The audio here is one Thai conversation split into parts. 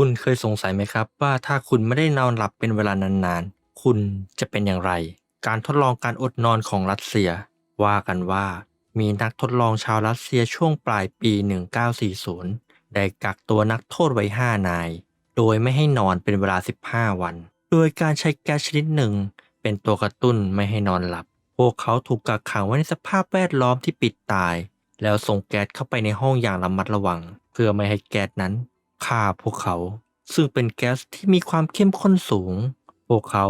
คุณเคยสงสัยไหมครับ ว่าถ้าคุณไม่ได้นอนหลับเป็นเวลานานๆ คุณจะเป็นอย่างไร การทดลองการอดนอนของรัสเซีย ว่ากันว่ามีนักทดลองชาวรัสเซียช่วงปลายปี 1940 ได้กักตัวนักโทษไว้ 5 นาย โดยไม่ให้นอนเป็นเวลา 15 วัน โดยการใช้แก๊สชนิดหนึ่ง เป็นตัวกระตุ้นไม่ให้นอนหลับ พวกเขาถูกกักขังไว้ในสภาพแวดล้อมที่ปิดตาย แล้วส่งแก๊สเข้าไปในห้องอย่างระมัดระวัง เพื่อไม่ให้แก๊สนั้น ฆ่าพวกเขา ซึ่งเป็นแก๊สที่มีความเข้มข้นสูง พวกเขา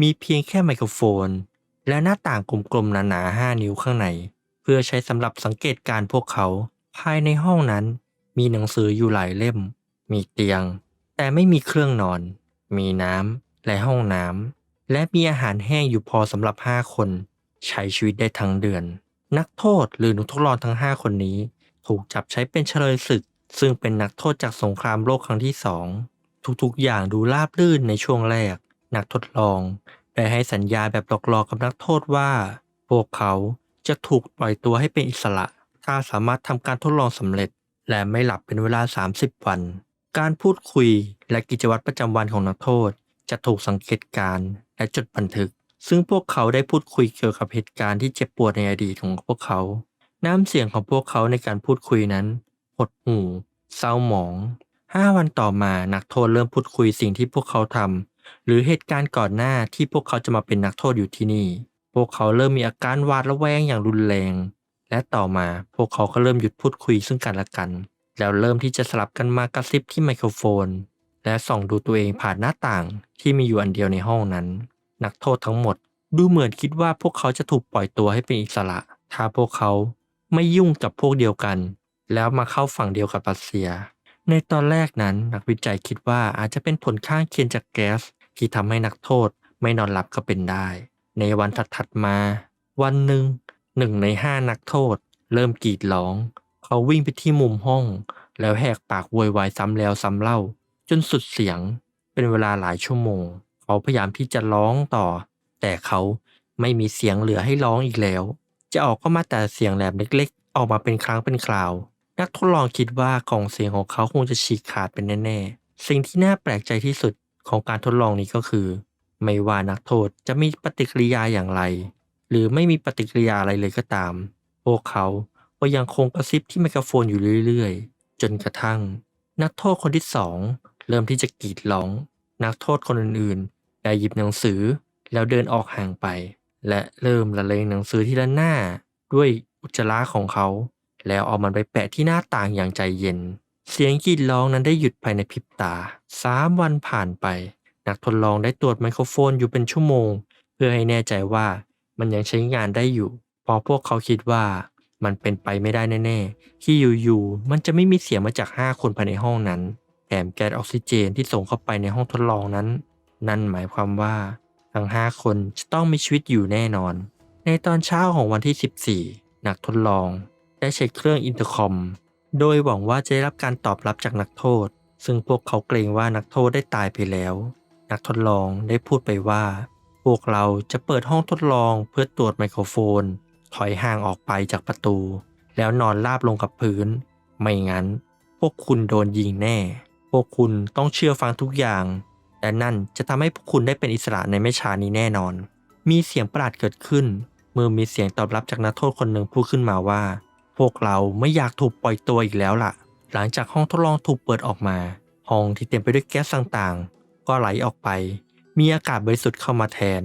มีเพียงแค่ไมโครโฟน และหน้าต่างกลมๆหนาๆ5นิ้วข้างใน เพื่อใช้สำหรับสังเกตการพวกเขา ภายในห้องนั้น มีหนังสืออยู่หลายเล่ม มีเตียง แต่ไม่มีเครื่องนอน มีน้ำและห้องน้ำและมีอาหารแห้งอยู่พอสำหรับ5คน ใช้ชีวิตได้ทั้งเดือน นักโทษหรือนักทดลองทั้ง5คนนี้ ถูกจับใช้เป็นเฉลยศึก ซึ่งเป็นนักโทษจากสงครามโลกครั้งที่สองทุกๆอย่างดูราบรื่นในช่วงแรก นักทดลองได้ให้สัญญาแบบหลอกๆกับนักโทษว่า พวกเขาจะถูกปล่อยตัวให้เป็นอิสระ ถ้าสามารถทำการทดลองสำเร็จ และไม่หลับเป็นเวลา 30 วัน การพูดคุยและกิจวัตรประจำวันของนักโทษ จะถูกสังเกตการณ์และจดบันทึก ซึ่งพวกเขาได้พูดคุยเกี่ยวกับเหตุการณ์ที่เจ็บปวดในอดีตของพวกเขา น้ำเสียงของพวกเขาในการพูดคุยนั้น หดหู่เศร้าหมองห้าวันต่อมานักโทษเริ่มพูดคุยสิ่งที่พวกเขาทำหรือเหตุการณ์ก่อนหน้าที่พวกเขาจะมาเป็นนักโทษอยู่ที่นี่ พวกเขาเริ่มมีอาการหวาดระแวงอย่างรุนแรง และต่อมาพวกเขาก็เริ่มหยุดพูดคุยซึ่งกันและกัน แล้วเริ่มที่จะสลับกันมากระซิบที่ไมโครโฟน และส่องดูตัวเองผ่านหน้าต่างที่มีอยู่อันเดียวในห้องนั้น นักโทษทั้งหมด ดูเหมือนคิดว่าพวกเขาจะถูกปล่อยตัวให้เป็นอิสระ ถ้าพวกเขาไม่ยุ่งกับพวกเดียวกัน แล้วมาเข้าฝั่งเดียวกับรัสเซีย ในตอนแรกนั้นนักวิจัยคิดว่าอาจจะเป็นผลข้างเคียงจากแก๊สที่ทำให้นักโทษไม่นอนหลับก็เป็นได้ ในวันถัดๆมา วันหนึ่งหนึ่งในห้านักโทษ เริ่มกรีดร้อง เขาวิ่งไปที่มุมห้อง แล้วแหกปากโวยวายซ้ำแล้วซ้ำเล่า จนสุดเสียงเป็นเวลาหลายชั่วโมง เขาพยายามที่จะร้องต่อ แต่เขาไม่มีเสียงเหลือให้ร้องอีกแล้ว จะออกก็มาแต่เสียงแหลมเล็กๆ ออกมาเป็นครั้งเป็นคราว นักทดลองคิดว่ากล่องเสียงของเขาคงจะฉีกขาดเป็นแน่ๆ สิ่งที่น่าแปลกใจที่สุดของการทดลองนี้ก็คือ ไม่ว่านักโทษจะมีปฏิกิริยาอย่างไร หรือไม่มีปฏิกิริยาอะไรเลยก็ตาม พวกเขาก็ยังคงกระซิบที่ไมโครโฟนอยู่เรื่อยๆ จนกระทั่ง นักโทษคนที่สองเริ่มที่จะกรีดร้อง นักโทษคนอื่นๆ ได้หยิบหนังสือแล้วเดินออกห่างไป และเริ่มละเลงหนังสือทีละหน้าด้วยอุจจาระของเขา แล้วเอามันไปแปะที่หน้าต่างอย่างใจเย็น เสียงกรีดร้องนั้นได้หยุดภายในพริบตาสามวันผ่านไป นักทดลองได้ตรวจไมโครโฟนอยู่เป็นชั่วโมง เพื่อให้แน่ใจว่ามันยังใช้งานได้อยู่พราะพวกเขาคิดว่ามันเป็นไปไม่ได้แน่ๆ ที่อยู่ๆ มันจะไม่มีเสียงมาจาก 5 คนภายในห้องนั้น แถมแก๊สออกซิเจนที่ส่งเข้าไปในห้องทดลองนั้น นั่นหมายความว่า ทั้ง 5 คนจะต้องมีชีวิตอยู่แน่นอน ในตอนเช้าของวันที่ 14 นักทดลอง ได้เช็คเครื่องอินเตอร์คอม โดยหวังว่าจะได้รับการตอบรับจากนักโทษ ซึ่งพวกเขาเกรงว่านักโทษได้ตายไปแล้ว นักทดลองได้พูดไปว่า พวกเราจะเปิดห้องทดลองเพื่อตรวจไมโครโฟน ถอยห่างออกไปจากประตู แล้วนอนราบลงกับพื้น ไม่งั้น พวกคุณโดนยิงแน่ พวกคุณต้องเชื่อฟังทุกอย่างและนั่นจะทำให้พวกคุณได้เป็นอิสระในไม่ช้านี้แน่นอน มีเสียงประหลาดเกิดขึ้น เมื่อมีเสียงตอบรับจากนักโทษคนหนึ่งพูดขึ้นมาว่า พวกเราไม่อยากถูกปล่อยตัวอีกแล้วล่ะ หลังจากห้องทดลองถูกเปิดออกมา ห้องที่เต็มไปด้วยแก๊สต่างๆ ก็ไหลออกไป มีอากาศบริสุทธิ์เข้ามาแทน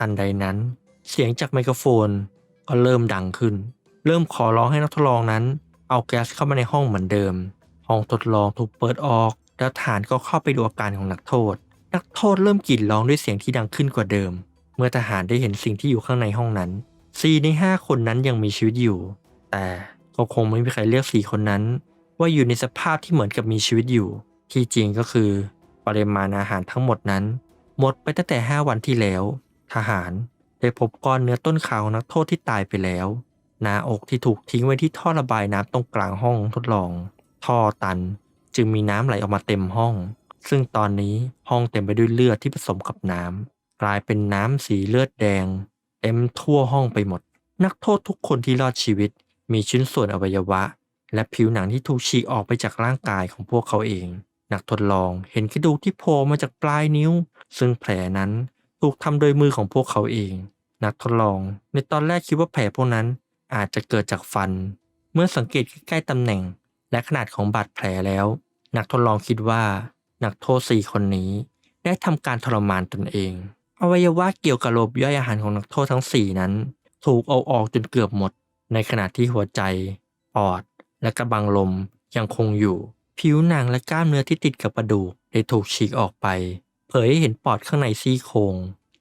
อันใดนั้น เสียงจากไมโครโฟน ก็เริ่มดังขึ้น เริ่มขอร้องให้นักทดลองนั้น เอาแก๊สเข้ามาในห้องเหมือนเดิม ห้องทดลองถูกเปิดออก แล้วฐานก็เข้าไปดูอาการของนักโทษ นักโทษเริ่มกรีดร้องด้วยเสียงที่ดังขึ้นกว่าเดิม เมื่อทหารได้เห็นสิ่งที่อยู่ข้างในห้องนั้นสี่ในห้าคนนั้นยังมีชีวิตอยู่ แต่ก็คงไม่มีใครเรียกสี่คนนั้น ว่าอยู่ในสภาพที่เหมือนกับมีชีวิตอยู่ ที่จริงก็คือ ปริมาณอาหารทั้งหมดนั้น หมดไปตั้งแต่ 5 วันที่แล้ว ทหารได้พบก้อนเนื้อต้นขาของนักโทษที่ตายไปแล้วหน้าอกที่ถูกทิ้งไว้ที่ท่อระบายน้ำตรงกลางห้องทดลอง ท่อตันจึงมีน้ำไหลออกมาเต็มห้อง ซึ่งตอนนี้ห้องเต็มไปด้วยเลือดที่ผสมกับน้ำกลายเป็นน้ำสีเลือดแดง เต็มทั่วห้องไปหมด นักโทษทุกคนที่รอดชีวิต มีชิ้นส่วนอวัยวะ และผิวหนังที่ถูกฉีกออกไปจากร่างกายของพวกเขาเอง นักทดลองเห็นกระดูกที่โผล่มาจากปลายนิ้ว ซึ่งแผลนั้นถูกทำโดยมือของพวกเขาเอง นักทดลอง ในตอนแรกคิดว่าแผลพวกนั้นอาจจะเกิดจากฟัน เมื่อสังเกตใกล้ๆตำแหน่ง และขนาดของบาดแผลแล้ว นักทดลองคิดว่า นักโทษสี่คนนี้ ได้ทำการทรมานตนเอง อวัยวะเกี่ยวกับระบบย่อยอาหารของนักโทษทั้งสี่นั้น ถูกเอาออกจนเกือบหมด ในขณะที่หัวใจ ปอด และกระบังลมยังคงอยู่ ผิวหนังและกล้ามเนื้อที่ติดกับกระดูกได้ถูกฉีกออกไป เผยให้เห็นปอดข้างในซี่โครง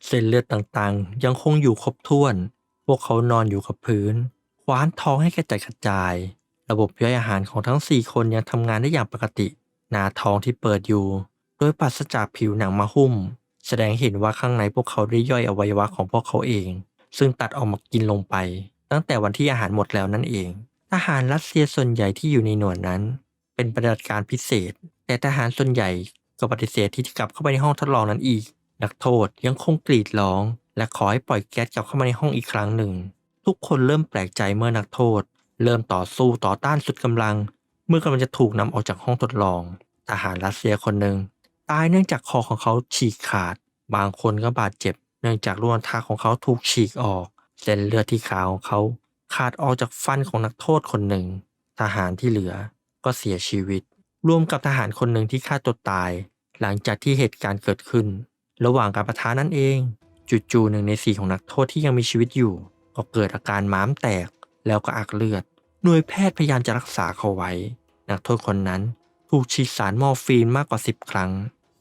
เส้นเลือดต่างๆ ยังคงอยู่ครบถ้วน พวกเขานอนอยู่กับพื้น คว้านท้องให้กระจายกระจาย ระบบย่อยอาหารของทั้ง 4 คนยังทำงานได้อย่างปกติ หน้าท้องที่เปิดอยู่ โดยปราศจากผิวหนังมาหุ้ม แสดงให้เห็นว่าข้างในพวกเขาได้ย่อยอวัยวะของพวกเขาเอง ซึ่งตัดออกมากินลงไป ตั้งแต่วันที่อาหารหมดแล้วนั่นเอง ทหารรัสเซียส่วนใหญ่ที่อยู่ในหน่วยนั้น เป็นปฏิบัติการพิเศษ แต่ทหารส่วนใหญ่ก็ปฏิเสธที่จะกลับเข้าไปในห้องทดลองนั้นอีก นักโทษยังคงกรีดร้อง และขอให้ปล่อยแก๊สกลับเข้ามาในห้องอีกครั้งหนึ่ง ทุกคนเริ่มแปลกใจเมื่อนักโทษ เริ่มต่อสู้ต่อต้านสุดกำลัง เมื่อกำลังจะถูกนำออกจากห้องทดลอง ทหารรัสเซียคนหนึ่งตายเนื่องจากคอของเขาฉีกขาด บางคนก็บาดเจ็บ เนื่องจากลูกอัณฑะของเขาถูกฉีกออก เส้นเลือดที่ขาของเขาขาดออกจากฟันของนักโทษคนหนึ่ง ทหารที่เหลือก็เสียชีวิต รวมกับทหารคนหนึ่งที่ฆ่าตัวตาย หลังจากที่เหตุการณ์เกิดขึ้น ระหว่างการประทะนั่นเอง จู่ๆหนึ่งในสี่ของนักโทษที่ยังมีชีวิตอยู่ ก็เกิดอาการม้ามแตกแล้วก็อักเลือด หน่วยแพทย์พยายามจะรักษาเขาไว้ นักโทษคนนั้นถูกฉีดสารมอร์ฟีนมากกว่า 10 ครั้ง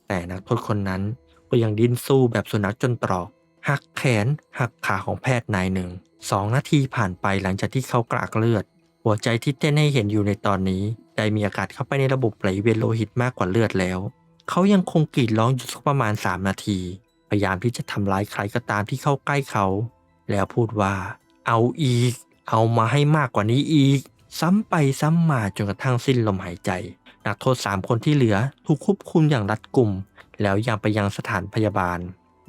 แต่นักโทษคนนั้นก็ยังดิ้นสู้แบบสุนัขจนตรอก หักแขนหักขาของแพทย์นายหนึ่งสองนาทีผ่านไปหลังจากที่เขากรากเลือด หัวใจที่เต้นให้เห็นอยู่ในตอนนี้ได้มีอากาศเข้าไปในระบบไหลเวียนโลหิตมากกว่าเลือดแล้ว เขายังคงกรีดร้องอยู่สักประมาณ 3 นาที พยายามที่จะทำร้ายใครก็ตามที่เข้าใกล้เขา แล้วพูดว่า เอาอีก เอามาให้มากกว่านี้อีก ซ้ำไปซ้ำมาจนกระทั่งสิ้นลมหายใจ นักโทษสามคนที่เหลือถูกควบคุมอย่างรัดกุม แล้วยังไปยังสถานพยาบาล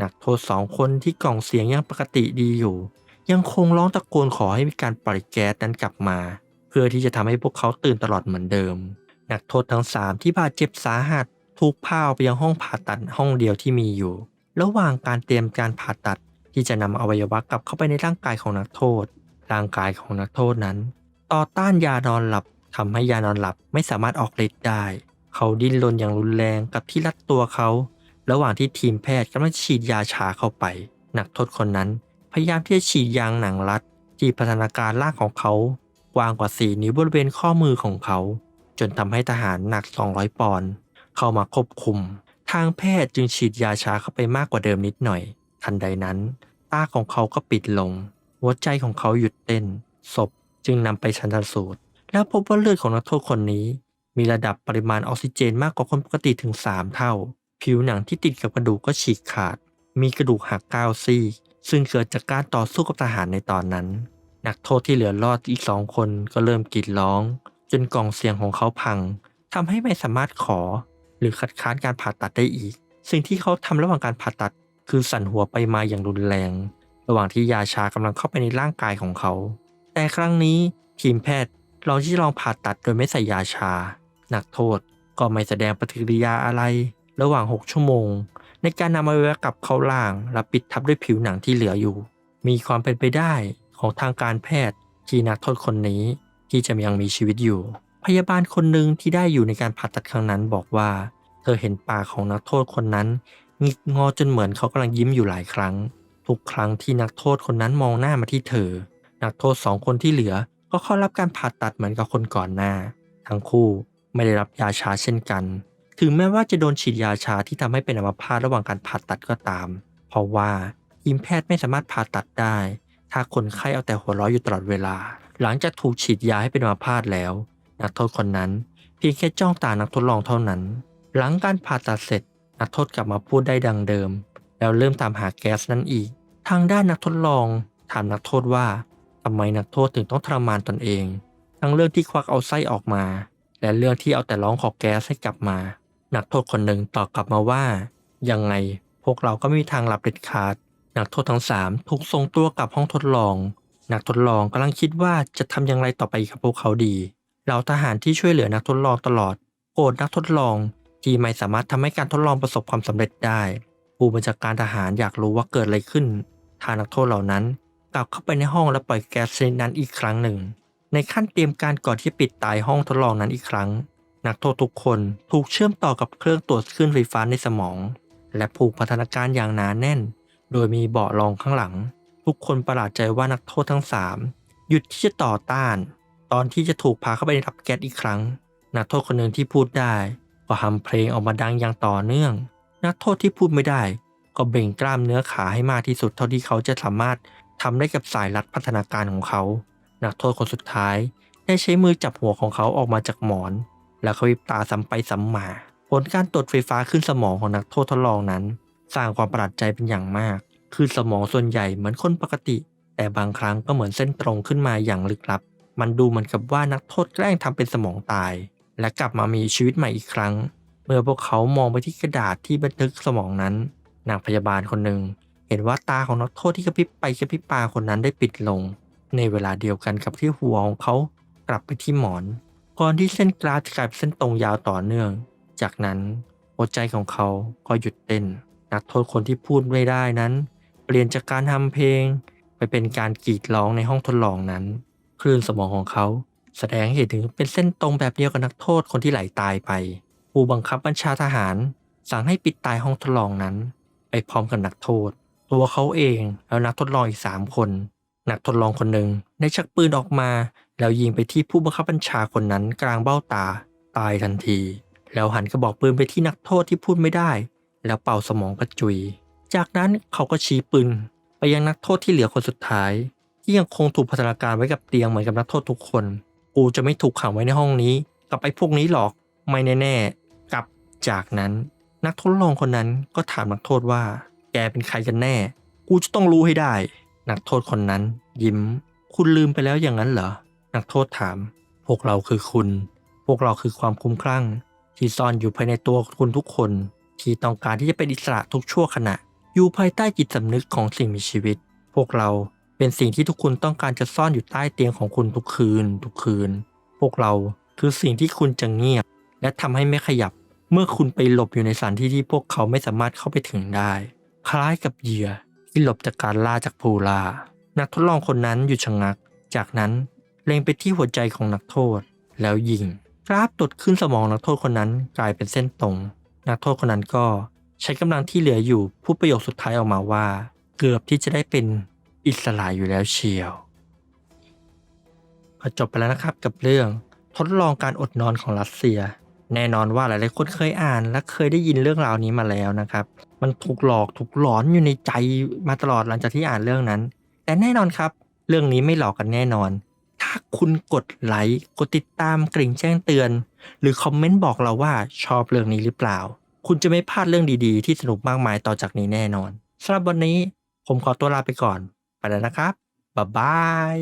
นักโทษสองคนที่กล่องเสียงยังปกติดีอยู่ ยังคงร้องตะโกนขอให้มีการปล่อยแก๊สนั้นกลับมา เพื่อที่จะทำให้พวกเขาตื่นตลอดเหมือนเดิม นักโทษทั้งสามที่บาดเจ็บสาหัสถูกพาไปยังห้องผ่าตัดห้องเดียวที่มีอยู่ ระหว่างการเตรียมการผ่าตัดที่จะนำอวัยวะกลับเข้าไปในร่างกายของนักโทษ ร่างกายของนักโทษนั้น ต่อต้านยานอนหลับทำให้ยานอนหลับไม่สามารถออกฤทธิ์ได้ เขาดิ้นรนอย่างรุนแรงกับที่รัดตัวเขา ระหว่างที่ทีมแพทย์กำลังฉีดยาชาเข้าไป นักโทษคนนั้นพยายามที่จะฉีดยางหนังรัด ที่พัฒนาการล่างของเขากว้างกว่า4นิ้วบริเวณข้อมือของเขา จนทำให้ทหารหนัก 200 ปอนด์เข้ามาควบคุม ทางแพทย์จึงฉีดยาชาเข้าไปมากกว่าเดิมนิดหน่อย ทันใดนั้น ตาของเขาก็ปิดลง หัวใจของเขาหยุดเต้น ศพจึงนำไปชันสูตร แล้วพบว่าเลือดของนักโทษคนนี้ มีระดับปริมาณออกซิเจนมากกว่าคนปกติถึง 3 เท่า ผิวหนังที่ติดกับกระดูกก็ฉีกขาด มีกระดูกหักเก้าซี่ซึ่งเกิดจากการต่อสู้กับทหารในตอนนั้น นักโทษที่เหลือรอดอีกสองคนก็เริ่มกรีดร้อง จนกล่องเสียงของเขาพังทำให้ไม่สามารถขอ หรือคัดค้านการผ่าตัดได้อีก สิ่งที่เขาทำระหว่างการผ่าตัด คือสั่นหัวไปมาอย่างรุนแรง ระหว่างที่ยาชากำลังเข้าไปในร่างกายของเขา แต่ครั้งนี้ทีมแพทย์ลองที่ลองผ่าตัดโดยไม่ใส่ยาชา นักโทษก็ไม่แสดงปฏิกิริยาอะไร ระหว่าง 6 ชั่วโมง ในการนำอวัยวะกลับเข้าร่าง และปิดทับด้วยผิวหนังที่เหลืออยู่ มีความเป็นไปได้ของทางการแพทย์ที่นักโทษคนนี้ที่จะยังมีชีวิตอยู่ พยาบาลคนหนึ่งที่ได้อยู่ในการผ่าตัดครั้งนั้นบอกว่า เธอเห็นปากของนักโทษคนนั้นงิกงอจนเหมือนเขากำลังยิ้มอยู่หลายครั้ง ทุกครั้งที่นักโทษคนนั้นมองหน้ามาที่เธอ นักโทษสองคนที่เหลือก็เข้ารับการผ่าตัดเหมือนกับคนก่อนหน้า ทั้งคู่ไม่ได้รับยาชาเช่นกัน ถึงแม้ว่าจะโดนฉีดยาชาที่ทำให้เป็นอัมพาตระหว่างการผ่าตัดก็ตาม เพราะว่าทีมแพทย์ไม่สามารถผ่าตัดได้ ถ้าคนไข้เอาแต่หัวเราะอยู่ตลอดเวลา หลังจากถูกฉีดยาให้เป็นอัมพาตแล้ว นักโทษคนนั้น เพียงแค่จ้องตานักทดลองเท่านั้น หลังการผ่าตัดเสร็จ นักโทษกลับมาพูดได้ดังเดิม แล้วเริ่มตามหาแก๊สนั้นอีก ทางด้านนักทดลอง ถามนักโทษว่าทำไมนักโทษถึงต้องทรมานตนเอง ทั้งเรื่องที่ควักเอาไส้ออกมา และเรื่องที่เอาแต่ร้องขอแก๊สให้กลับมา นักโทษคนหนึ่งตอบกลับมาว่า ยังไงพวกเราก็ไม่มีทางหลับเด็ดขาด นักโทษทั้งสามถูกส่งตัวกลับห้องทดลอง นักทดลองกำลังคิดว่าจะทำอย่างไรต่อไปกับพวกเขาดีเหล่าทหารที่ช่วยเหลือนักทดลองตลอดโกรธนักทดลองที่ไม่สามารถทำให้การทดลองประสบความสำเร็จได้ ผู้บัญชาการทหารอยากรู้ว่าเกิดอะไรขึ้นถ้านักโทษเหล่านั้นกลับเข้าไปในห้องและปล่อยแก๊สชนิดนั้นอีกครั้งหนึ่ง ในขั้นเตรียมการก่อนที่ปิดตายห้องทดลองนั้นอีกครั้ง นักโทษทุกคนถูกเชื่อมต่อกับเครื่องตรวจคลื่นไฟฟ้าในสมอง และผูกพันธนาการอย่างหนาแน่น โดยมีเบาะรองข้างหลัง ทุกคนประหลาดใจว่านักโทษทั้งสามหยุดที่จะต่อต้าน ตอนที่จะถูกพาเข้าไปในทับแก๊สอีกครั้ง นักโทษคนหนึ่งที่พูดได้ ก็ทำเพลงออกมาดังอย่างต่อเนื่อง นักโทษที่พูดไม่ได้ ก็เบ่งกล้ามเนื้อขาให้มากที่สุดเท่าที่เขาจะสามารถทำได้กับสายรัดพัฒนาการของเขา นักโทษคนสุดท้าย ได้ใช้มือจับหัวของเขาออกมาจากหมอน แล้วเขาวิบตาซ้ำไปซ้ำมา ผลการตรวจไฟฟ้าขึ้นสมองของนักโทษทดลองนั้น สร้างความประหลาดใจเป็นอย่างมาก คือสมองส่วนใหญ่เหมือนคนปกติ แต่บางครั้งก็เหมือนเส้นตรงขึ้นมาอย่างลึกลับ มันดูเหมือนกับว่านักโทษแกล้งทำเป็นสมองตาย และกลับมามีชีวิตใหม่อีกครั้ง เมื่อพวกเขามองไปที่กระดาษที่บันทึกสมองนั้นนางพยาบาลคนหนึ่งเห็นว่าตาของนักโทษที่กระพริบไปกระพริบมาคนนั้นได้ปิดลง ในเวลาเดียวกันกับที่หัวของเขากลับไปที่หมอน ก่อนที่เส้นกราฟจะกลายเป็นเส้นตรงยาวต่อเนื่อง จากนั้นหัวใจของเขาก็หยุดเต้น นักโทษคนที่พูดไม่ได้นั้น เปลี่ยนจากการทำเพลง ไปเป็นการกรีดร้องในห้องทดลองนั้น คลื่นสมองของเขา แสดงให้เห็นถึงเป็นเส้นตรงแบบเดียวกับนักโทษคนที่ไหลตายไป ผู้บังคับบัญชาทหาร สั่งให้ปิดตายห้องทดลองนั้น ไปพร้อมกับนักโทษ ตัวเขาเองแล้วนักทดลองอีกสามคน นักทดลองคนหนึ่งได้ชักปืนออกมา แล้วยิงไปที่ผู้บังคับบัญชาคนนั้นกลางเบ้าตา ตายทันที แล้วหันกระบอกปืนไปที่นักโทษที่พูดไม่ได้ แล้วเป่าสมองกระจุย จากนั้นเขาก็ชี้ปืนไปยังนักโทษที่เหลือคนสุดท้าย ที่ยังคงถูกพัฒนาการไว้กับเตียงเหมือนกับนักโทษทุกคน กูจะไม่ถูกขังไว้ในห้องนี้กับไอ้พวกนี้หรอกไม่แน่ๆกับจากนั้น นักทดลองคนนั้นก็ถามนักโทษว่า แกเป็นใครกันแน่ กูจะต้องรู้ให้ได้ นักโทษคนนั้น ยิ้ม คุณลืมไปแล้วอย่างนั้นเหรอ นักโทษถาม พวกเราคือคุณ พวกเราคือความคุ้มคลั่ง ที่ซ่อนอยู่ภายในตัวคุณทุกคน ที่ต้องการที่จะเป็นอิสระทุกชั่วขณะ อยู่ภายใต้จิตสำนึกของสิ่งมีชีวิต พวกเราเป็นสิ่งที่ทุกคุณต้องการจะซ่อนอยู่ใต้เตียงของคุณทุกคืน ทุกคืน พวกเราคือสิ่งที่คุณจะเงียบ และทำให้ไม่ขยับ เมื่อคุณไปหลบอยู่ในสถานที่ที่พวกเขาไม่สามารถเข้าไปถึงได้ คล้ายกับเหยื่อที่หลบจากการล่าจากผู้ล่านักทดลองคนนั้นหยุดชะงัก จากนั้น เล็งไปที่หัวใจของนักโทษ แล้วยิงกราฟตดขึ้นสมองนักโทษคนนั้นกลายเป็นเส้นตรง นักโทษคนนั้นก็ใช้กำลังที่เหลืออยู่พูดประโยคสุดท้ายออกมาว่า เกือบที่จะได้เป็นอิสระอยู่แล้วเชียวจบไปแล้วนะครับกับเรื่องทดลองการอดนอนของรัสเซีย แน่นอนว่าหลายๆคนเคยอ่านและเคยได้ยินเรื่องราวนี้มาแล้วนะครับ มันถูกหลอกถูกหลอนอยู่ในใจมาตลอดหลังจากที่อ่านเรื่องนั้น แต่แน่นอนครับ เรื่องนี้ไม่หลอกกันแน่นอนาคุณกดไลค์กดติดตามกริ่งแจ้งเตือน หรือคอมเมนต์บอกเราว่าชอบเรื่องนี้หรือเปล่า คุณจะไม่พลาดเรื่องดีๆ ที่สนุกมากมายต่อจากนี้แน่นอนสำหรับวันนี้ผมขอตัวลาไปก่อน ไปแล้วนะครับบ๊ายบาย